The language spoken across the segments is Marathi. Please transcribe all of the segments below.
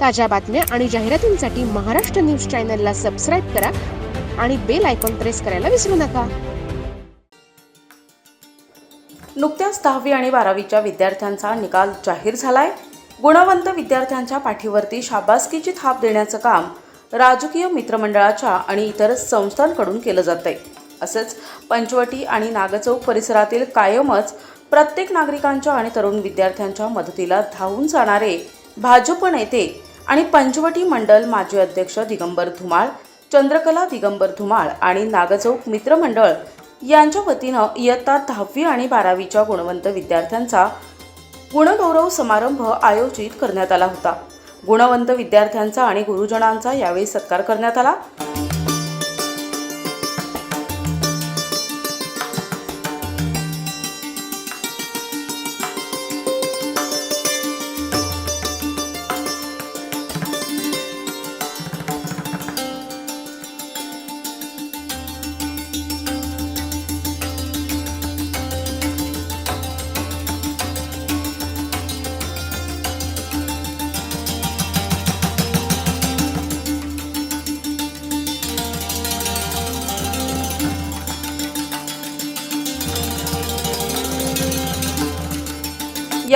ताज्या बातम्या आणि जाहिरातींसाठी महाराष्ट्र न्यूज चॅनलला सबस्क्राईब करा आणि बेल आयकॉन प्रेस करायला विसरू नका. नुकत्याच दहावी आणि बारावीच्या विद्यार्थ्यांचा निकाल जाहीर झालाय. गुणवंत विद्यार्थ्यांच्या पाठीवरती शाबासकीची थाप देण्याचं काम राजकीय मित्रमंडळाच्या आणि इतर संस्थांकडून केलं जातंय. असेच पंचवटी आणि नागचौक परिसरातील कायमच प्रत्येक नागरिकांच्या आणि तरुण विद्यार्थ्यांच्या मदतीला धावून जाणारे भाजप नेते आणि पंचवटी मंडल माजी अध्यक्ष दिगंबर धुमाळ चंद्रकला दिगंबर धुमाळ आणि नागचौक मित्रमंडळ यांच्या वतीनं इयत्ता दहावी आणि बारावीच्या गुणवंत विद्यार्थ्यांचा गुणगौरव समारंभ आयोजित करण्यात आला होता. गुणवंत विद्यार्थ्यांचा आणि गुरुजनांचा यावेळी सत्कार करण्यात आला.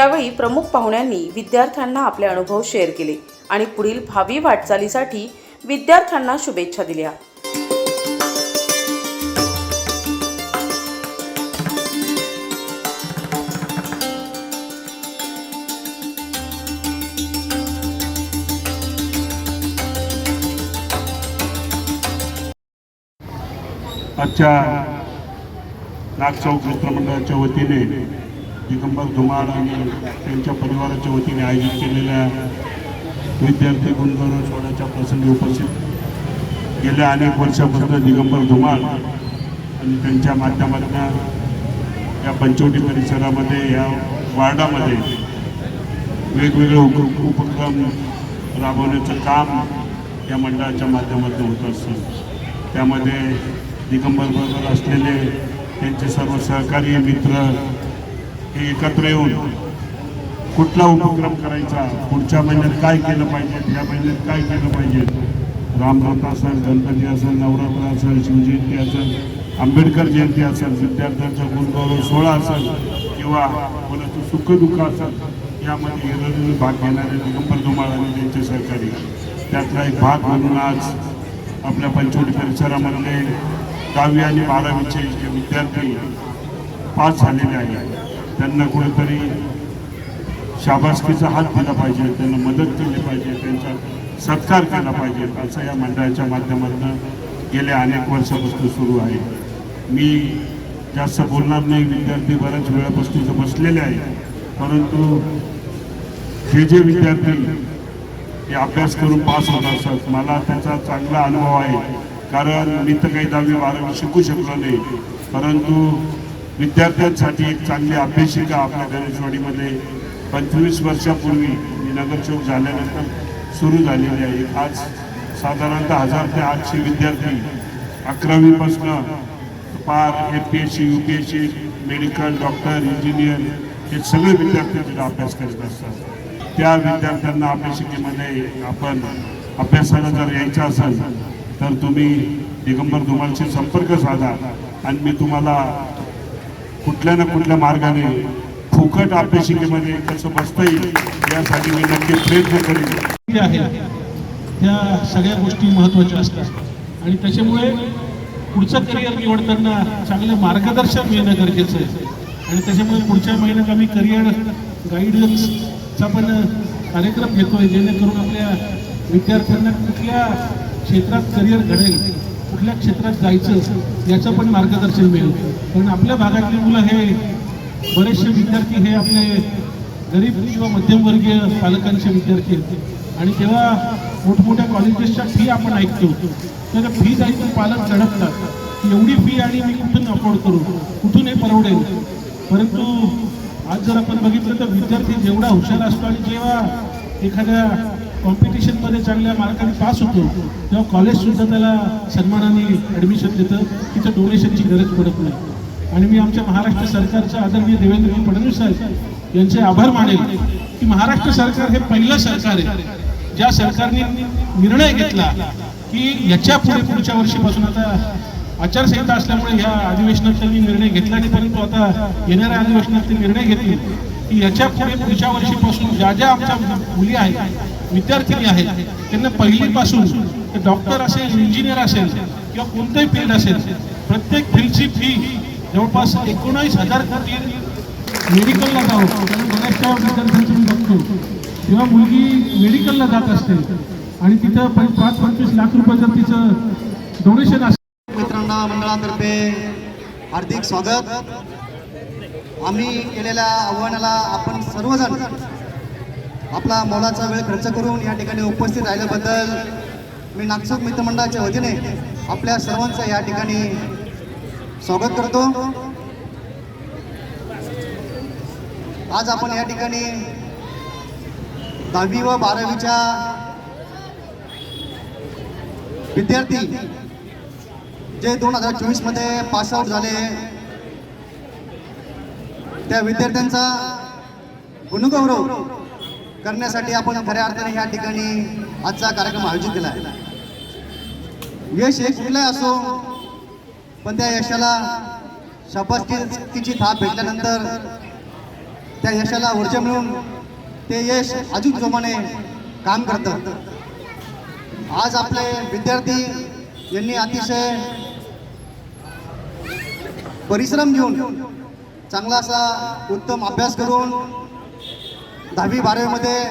यावेळी प्रमुख पाहुण्यांनी विद्यार्थ्यांना आपले अनुभव शेअर केले आणि पुढील भावी वाटचालीसाठी विद्यार्थ्यांना शुभेच्छा दिल्या. आजच्या नागचौक मित्रमंडळाच्या वतीने दिगंबर धुमाळ आणि त्यांच्या परिवाराच्या वतीने आयोजित केलेल्या विद्यार्थी गुणगौरव सोहळ्याच्या प्रसंगी उपस्थित गेल्या अनेक वर्षापासून दिगंबर धुमाळ आणि त्यांच्या माध्यमातून या पंचवटी परिसरामध्ये या वार्डामध्ये वेगवेगळे उप उपक्रम राबवण्याचं काम या मंडळाच्या माध्यमातून होत असतं. त्यामध्ये दिगंबर बरोबर असलेले त्यांचे सर्व सहकारी मित्र हे एकत्र येऊन कुठला उपक्रम करायचा? पुढच्या महिन्यात काय केलं पाहिजे? या महिन्यात काय केलं पाहिजे? रामनाथ असेल गणपती असेल नवरात्र असेल शिवजयंती असेल आंबेडकर जयंती असेल विद्यार्थ्यांचा गुणगौरव सोहळा असेल किंवा कोणाचं सुखदुःख असेल यामध्ये हिरणी भाग घेणारे दिगंबर धुमाळ आणि त्यांचे सहकारी. त्यातला एक भाग म्हणून आज आपल्या पंचवटी परिसरामधले दहावी आणि बारावीचे जे विद्यार्थी पास झालेले आहेत. त्यांना कुठेतरी शाबासकीचा हात दिला पाहिजे त्यांना मदत केली पाहिजे त्यांचा सत्कार केला पाहिजे असं या मंडळाच्या माध्यमातून गेल्या अनेक वर्षापासून सुरू आहे. मी जास्त बोलणार नाही विद्यार्थी बऱ्याच वेळापासून इथं बसलेले आहेत परंतु हे जे विद्यार्थी हे अभ्यास करून पास होत असतात मला त्याचा चांगला अनुभव आहे. कारण मी तर काही दहावी बारावी शिकू शकलो नाही परंतु विद्यार्थ्यांसाठी एक चांगली अभ्यासिका आपल्या गणेशवाडीमध्ये. पंचवीस वर्षापूर्वी मी नगरचौक झाल्यानंतर सुरू झालेली आहे. आज साधारणतः हजार ते आठशे विद्यार्थी अकरावीपासनं पार M P S C U P S C medical doctor engineer हे सगळे विद्यार्थी तिथे अभ्यास करत असतात. त्या विद्यार्थ्यांना अभ्यासिकेमध्ये आपण अभ्यासाला जर यायचं असेल तर तुम्ही दिगंबर धुमालशी संपर्क साधा आणि मी तुम्हाला कुठल्या ना कुठल्या मार्गाने फुकट अभ्यासिकेमध्ये कसं बसता येईल यासाठी मी नक्की प्रयत्न करेन. आहे. त्या सगळ्या गोष्टी महत्त्वाच्या असतात. आणि त्याच्यामुळे पुढचं करिअर निवडताना चांगलं मार्गदर्शन मिळणं गरजेचं आहे. आणि त्याच्यामुळे पुढच्या महिन्यात आम्ही करिअर गाईडन्सचा पण कार्यक्रम घेतोय जेणेकरून आपल्या विद्यार्थ्यांना कुठल्या क्षेत्रात करिअर घडेल कुठल्या क्षेत्रात जायचं याचं पण मार्गदर्शन मिळेल. कारण आपल्या भागातली मुलं हे बरेचसे विद्यार्थी हे आपले गरीब किंवा मध्यमवर्गीय पालकांचे विद्यार्थी आहेत. आणि तेव्हा मोठमोठ्या कॉलेजेसच्या फी आपण ऐकतो. तर त्या फी ऐकून पालक चढकतात एवढी फी आणि मी कुठून अफोर्ड करू? कुठून हे परवडेल? परंतु आज जर आपण बघितलं तर विद्यार्थी जेवढा हुशार असतो आणि जेव्हा एखाद्या कॉम्पिटिशनमध्ये चांगल्या मार्काने पास होतो तेव्हा कॉलेजसुद्धा त्याला सन्मानाने ॲडमिशन देतं. तिथं डोनेशनची गरज पडत नाही. आणि मी आमच्या महाराष्ट्र सरकारच्या आदरणीय देवेंद्रजी फडणवीस साहेब यांचे आभार मानेल की महाराष्ट्र सरकार हे पहिलं सरकार आहे. ज्या सरकारने निर्णय घेतला की याच्यापुढे पुढच्या वर्षीपासून आता आचारसंहिता असल्यामुळे ह्या अधिवेशनात त्यांनी निर्णय घेतला नाही परंतु आता येणाऱ्या अधिवेशनात ते निर्णय घेतील की याच्यापुढे पुढच्या वर्षीपासून ज्या ज्या आमच्या मुली आहेत विद्यार्थिनी आहेत त्यांना पहिलीपासून ते डॉक्टर असेल इंजिनियर असेल किंवा कोणतेही फील्ड असेल प्रत्येक फील्डची फी जवळपास एकोणावीस हजार कोटी मेडिकलला जावं. कारण बऱ्याचशा विद्यार्थ्यांचं मी बघतो. जेव्हा मुलगी मेडिकलला जात असते आणि तिथं पाच पंचवीस लाख रुपये जर तिचं डोनेशन असेल मित्रांना मंडळातर्फे हार्दिक स्वागत. आम्ही केलेल्या आव्हानाला आपण सर्वजण आपला मोलाचा वेळ खर्च करून या ठिकाणी उपस्थित राहिल्याबद्दल मी नागसूक मित्रमंडळाच्या वतीने आपल्या सर्वांचं या ठिकाणी स्वागत करतो. आज आपण या ठिकाणी दहावी व बारावीच्या विद्यार्थी जे दोन हजार चोवीसमध्ये पास आउट झाले त्या विद्यार्थ्यांचा गुणगौरव करण्यासाठी आपण खऱ्या अर्थाने या ठिकाणी आजचा कार्यक्रम आयोजित केला आहे. यश एक कुठलाही असो पण त्या यशाला शपस्तीची थाप भेटल्यानंतर त्या यशाला ऊर्जा मिळून ते यश अजून जोमाने काम करतात आज आपले विद्यार्थी यांनी अतिशय परिश्रम घेऊन चांगला असा उत्तम अभ्यास करून दहावी बारावीमध्ये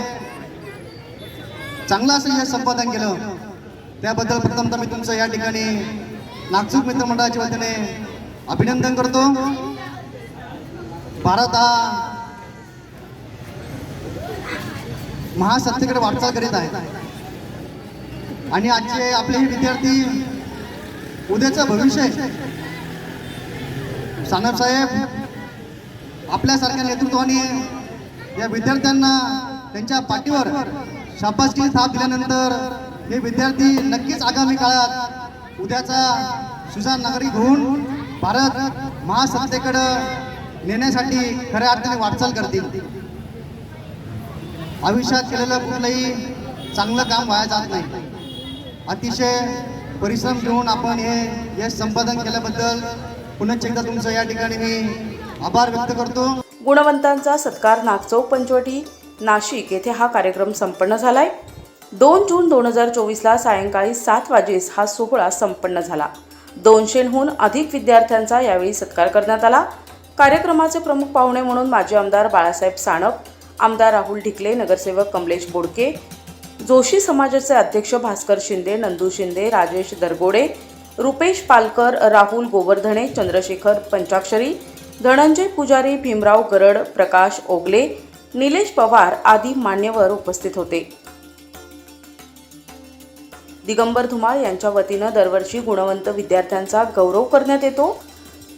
चांगलं असं यश संपादन केलं. त्याबद्दल प्रथमतः मी तुमचं या ठिकाणी नागसूक मित्रमंडळाच्या वतीने अभिनंदन करतो. भारत हा महासत्तेकडे वाटचाल करीत आहे. आणि आजचे आपले हे विद्यार्थी उद्याचं भविष्य आहे. सानप साहेब आपल्यासारख्या नेतृत्वाने या विद्यार्थ्यांना त्यांच्या पाठीवर शाबासकी साथ दिल्यानंतर हे विद्यार्थी नक्कीच आगामी काळात उद्याचा सुजान नागरिक होऊन भारत महासत्तेकडं नेण्यासाठी खऱ्या अर्थाने वाटचाल करतील. आयुष्यात केलेलं कुठलंही चांगलं काम वाया जात नाही. अतिशय परिश्रम घेऊन आपण हे यश संपादन केल्याबद्दल पुन्हा एकदा तुमचं या ठिकाणी मी आभार व्यक्त करतो. गुणवंतांचा सत्कार नागचौक पंचवटी नाशिक येथे हा कार्यक्रम संपन्न झाला आहे दोन जून दोन हजार चोवीसला सायंकाळी सात वाजेस हा सोहळा संपन्न झाला. दोनशेहून अधिक विद्यार्थ्यांचा यावेळी सत्कार करण्यात आला. कार्यक्रमाचे प्रमुख पाहुणे म्हणून माजी आमदार बाळासाहेब साणप आमदार राहुल ढिकले नगरसेवक कमलेश बोडके जोशी समाजाचे अध्यक्ष भास्कर शिंदे नंदू शिंदे राजेश दरगोडे रुपेश पालकर राहुल गोवर्धने चंद्रशेखर पंचाक्षरी धनंजय पुजारी भीमराव गरड प्रकाश ओगले निलेश पवार आदी मान्यवर उपस्थित होते. दिगंबर धुमाळ यांच्या वतीनं दरवर्षी गुणवंत विद्यार्थ्यांचा गौरव करण्यात येतो.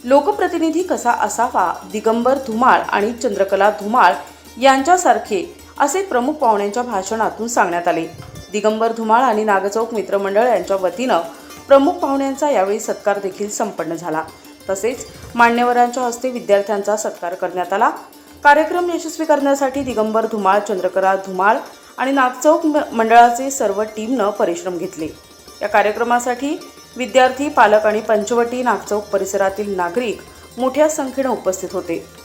लोकप्रतिनिधी कसा असावा? दिगंबर धुमाळ आणि चंद्रकला धुमाळ यांच्यासारखे असे प्रमुख पाहुण्यांच्या भाषणातून सांगण्यात आले. दिगंबर धुमाळ आणि नागचौक मित्रमंडळ यांच्या वतीनं प्रमुख पाहुण्यांचा यावेळी सत्कार देखील संपन्न झाला. तसेच मान्यवरांच्या हस्ते विद्यार्थ्यांचा सत्कार करण्यात आला. कार्यक्रम यशस्वी करण्यासाठी दिगंबर धुमाळ चंद्रकरा धुमाळ आणि नागचौक म- मंडळाचे सर्व टीमनं परिश्रम घेतले. या कार्यक्रमासाठी विद्यार्थी पालक आणि पंचवटी नागचौक परिसरातील नागरिक मोठ्या संख्येनं उपस्थित होते.